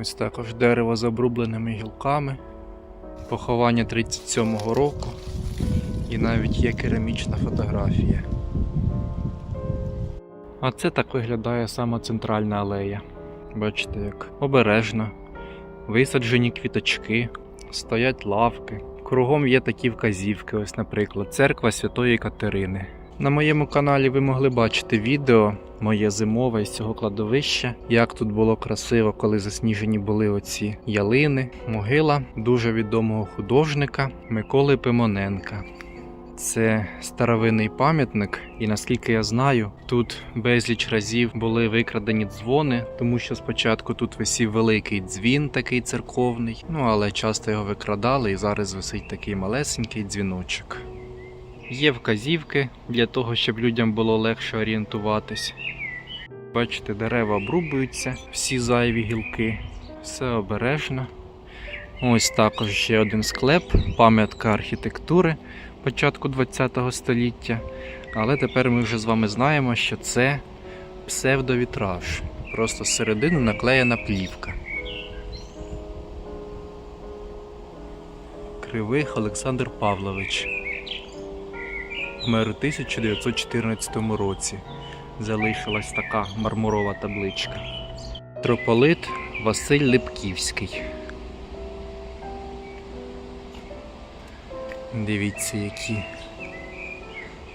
Ось також дерево з обрубленими гілками. Поховання 37-го року. І навіть є керамічна фотографія. А це так виглядає сама центральна алея. Бачите, як обережно. Висаджені квіточки, стоять лавки. Кругом є такі вказівки, ось, наприклад, церква Святої Катерини. На моєму каналі ви могли бачити відео моє зимове з цього кладовища, як тут було красиво, коли засніжені були оці ялини, могила дуже відомого художника Миколи Пимоненка. Це старовинний пам'ятник, і наскільки я знаю, тут безліч разів були викрадені дзвони, тому що спочатку тут висів великий дзвін, такий церковний, ну але часто його викрадали, і зараз висить такий малесенький дзвіночок. Є вказівки для того, щоб людям було легше орієнтуватись. Бачите, дерева обрубуються, всі зайві гілки, все обережно. Ось також ще один склеп, пам'ятка архітектури початку ХХ століття. Але тепер ми вже з вами знаємо, що це псевдовітраж. Просто зсередини наклеєна плівка. Кривих Олександр Павлович. Помер у 1914 році. Залишилась така мармурова табличка. Трополит Василь Липківський. Дивіться, які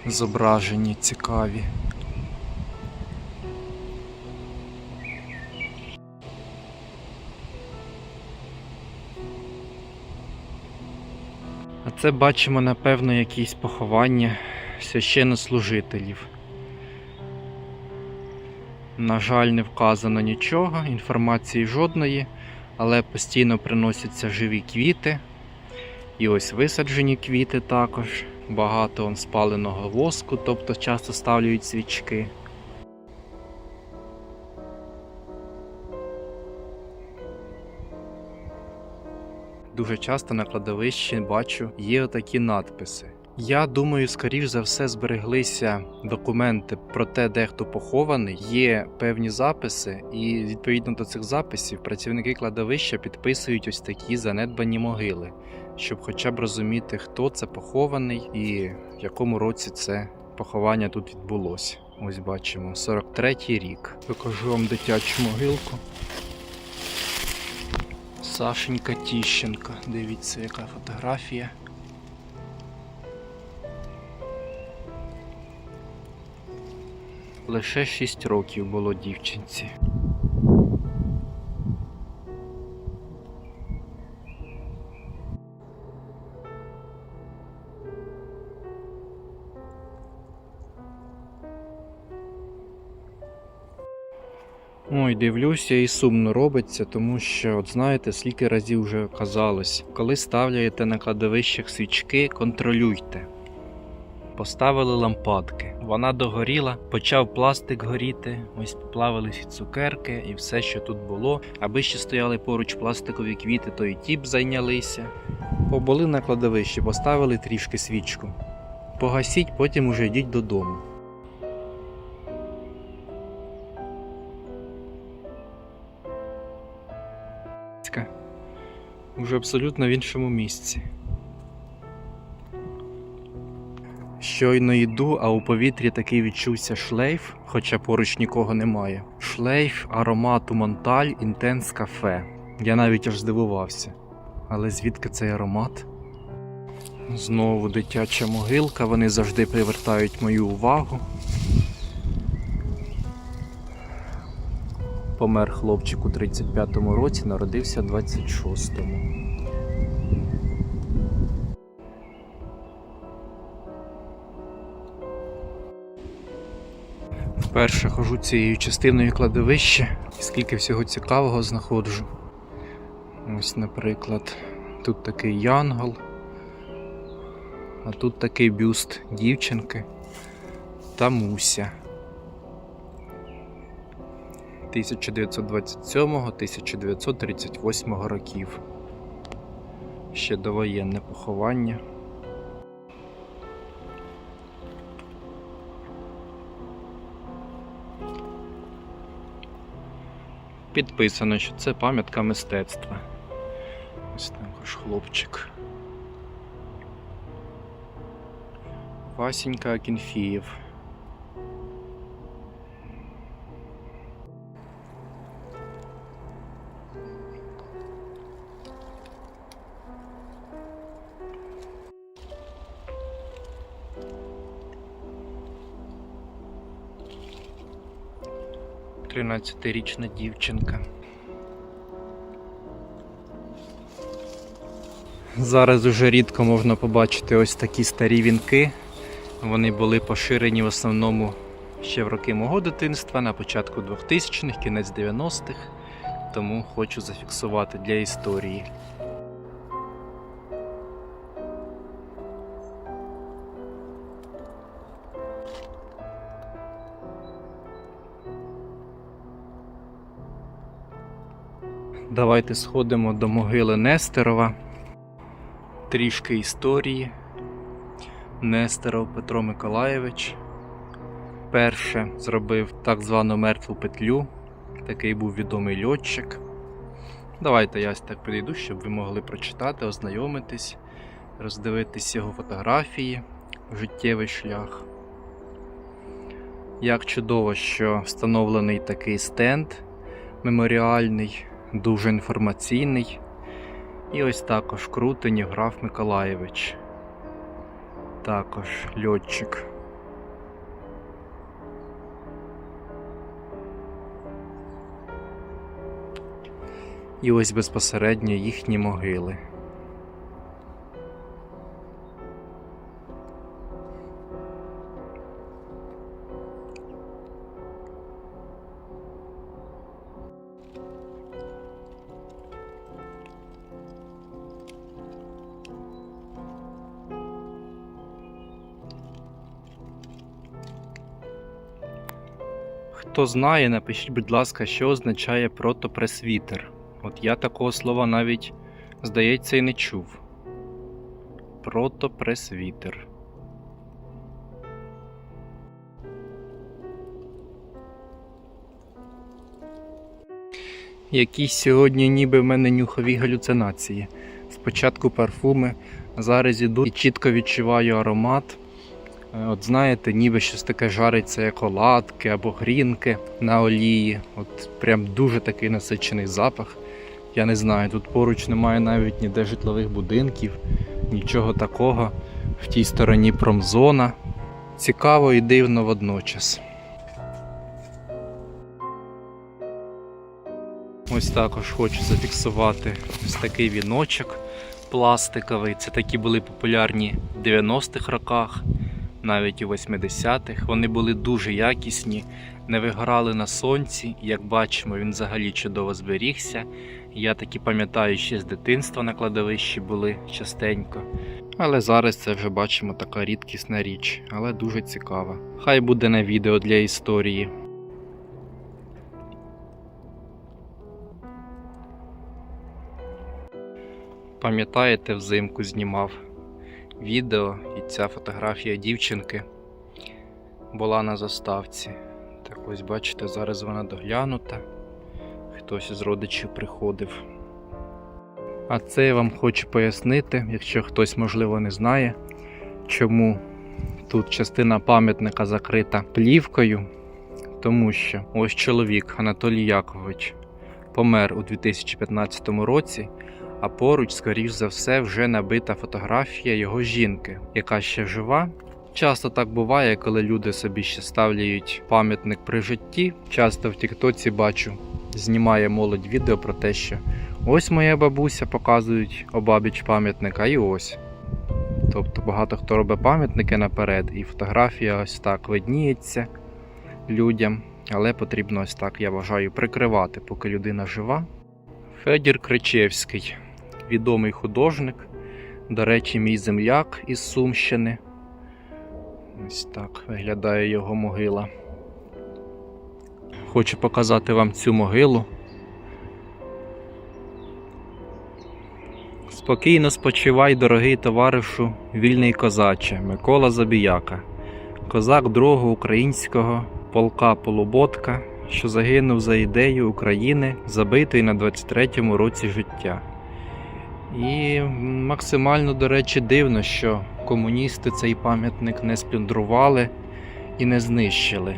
зображені цікаві. А це бачимо, напевно, якісь поховання священнослужителів. На жаль, не вказано нічого, інформації жодної, але постійно приносяться живі квіти. І ось висаджені квіти також. Багато он спаленого воску, тобто часто ставлюють свічки. Дуже часто на кладовищі бачу є отакі надписи. Я думаю, скоріш за все збереглися документи про те, де хто похований. Є певні записи, і відповідно до цих записів працівники кладовища підписують ось такі занедбані могили, щоб хоча б розуміти, хто це похований і в якому році це поховання тут відбулося. Ось бачимо, 43-й рік. Покажу вам дитячу могилку. Сашенька Тіщенка. Дивіться, яка фотографія. Лише 6 років було дівчинці. Ой, дивлюся і сумно робиться, тому що, от знаєте, скільки разів вже казалось, коли ставляєте на кладовищах свічки, контролюйте. Поставили лампадки. Вона догоріла, почав пластик горіти, ось поплавились цукерки, і все, що тут було. Аби ще стояли поруч пластикові квіти, то і ті б зайнялися. Побули на кладовищі, поставили трішки свічку. Погасіть, потім уже йдіть додому. Уже абсолютно в іншому місці. Щойно йду, а у повітрі такий відчувся шлейф, хоча поруч нікого немає. Шлейф аромату Монталь Інтенс Кафе. Я навіть аж здивувався. Але звідки цей аромат? Знову дитяча могилка, вони завжди привертають мою увагу. Помер хлопчик у 35-му році, народився в 26-му. Вперше хожу цією частиною кладовища, і скільки всього цікавого знаходжу. Ось, наприклад, тут такий янгол, а тут такий бюст дівчинки та Муся. 1927-1938 років. Ще довоєнне поховання. Підписано, що це пам'ятка мистецтва. Ось також хлопчик. Васенька Акінфієв. Тринадцятирічна дівчинка. Зараз уже рідко можна побачити ось такі старі вінки. Вони були поширені в основному ще в роки мого дитинства, на початку 2000-х, кінець 90-х. Тому хочу зафіксувати для історії. Давайте сходимо до могили Нестерова. Трішки історії. Нестеров Петро Миколаєвич перше зробив так звану мертву петлю. Такий був відомий льотчик. Давайте я так підійду, щоб ви могли прочитати, ознайомитись, роздивитись його фотографії, життєвий шлях. Як чудово, що встановлений такий стенд меморіальний, дуже інформаційний. І ось також Крутенів граф Миколаєвич. Також льотчик. І ось безпосередньо їхні могили. Хто знає, напишіть, будь ласка, що означає протопресвітер. От я такого слова навіть, здається, і не чув. Протопресвітер. Якісь сьогодні ніби в мене нюхові галюцинації. Спочатку парфуми, зараз іду і чітко відчуваю аромат. Е, От знаєте, ніби щось таке жариться, як оладки або грінки на олії. От прям дуже такий насичений запах. Я не знаю, тут поруч немає навіть ніде житлових будинків, нічого такого. В тій стороні промзона. Цікаво і дивно водночас. Ось також хочу зафіксувати ось такий віночок пластиковий. Це такі були популярні в 90-х роках, навіть у 80-х. Вони були дуже якісні, не вигорали на сонці. Як бачимо, він взагалі чудово зберігся. Я таки пам'ятаю, ще з дитинства на кладовищі були частенько. Але зараз це вже бачимо така рідкісна річ, але дуже цікава. Хай буде на відео для історії. Пам'ятаєте, взимку знімав відео, і ця фотографія дівчинки була на заставці. Так ось бачите, зараз вона доглянута. Хтось із родичів приходив. А це я вам хочу пояснити, якщо хтось, можливо, не знає, чому тут частина пам'ятника закрита плівкою. Тому що ось чоловік Анатолій Якович помер у 2015 році, а поруч, скоріш за все, вже набита фотографія його жінки, яка ще жива. Часто так буває, коли люди собі ще ставляють пам'ятник при житті. Часто в Тіктоці бачу, знімає молодь відео про те, що ось моя бабуся показують обабіч пам'ятника, і ось. Тобто багато хто робить пам'ятники наперед, і фотографія ось так видніється людям, але потрібно ось так, я вважаю, прикривати, поки людина жива. Федір Кричевський, відомий художник, до речі, мій земляк із Сумщини. Ось так виглядає його могила. Хочу показати вам цю могилу. Спокійно спочивай, дорогий товаришу, вільний козаче Микола Забіяка, козак другого українського полка Полуботка, що загинув за ідею України, забитий на 23-му році життя. І максимально, до речі, дивно, що комуністи цей пам'ятник не сплюндрували і не знищили.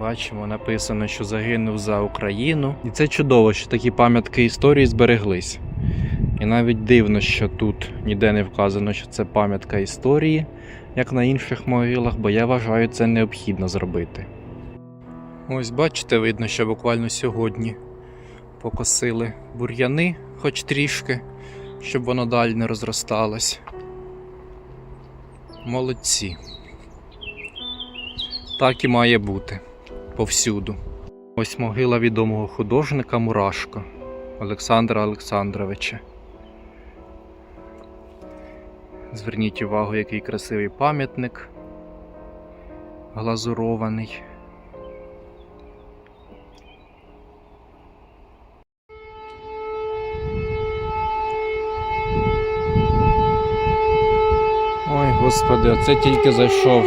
Бачимо, написано, що загинув за Україну. І це чудово, що такі пам'ятки історії збереглись. І навіть дивно, що тут ніде не вказано, що це пам'ятка історії, як на інших могилах, бо я вважаю, це необхідно зробити. Ось бачите, видно, що буквально сьогодні покосили бур'яни, хоч трішки, щоб воно далі не розросталось. Молодці. Так і має бути повсюду. Ось могила відомого художника Мурашко Олександра Олександровича. Зверніть увагу, який красивий пам'ятник глазурований. Ой, господи, оце тільки зайшов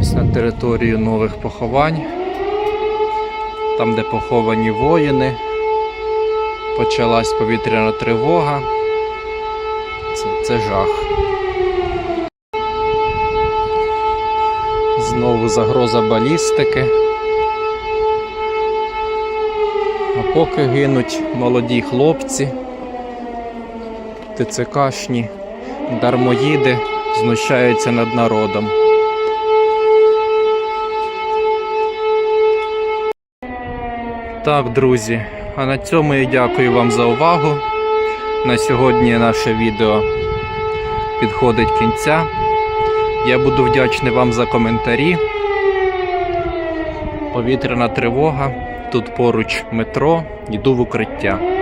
ось на територію нових поховань. Там, де поховані воїни. Почалась повітряна тривога. Це, це жах. Знову загроза балістики. А поки гинуть молоді хлопці, ТЦКшні, дармоїди знущаються над народом. Так, друзі, а на цьому я дякую вам за увагу. На сьогодні наше відео підходить кінця. Я буду вдячний вам за коментарі. Повітряна тривога. Тут поруч метро, йду в укриття.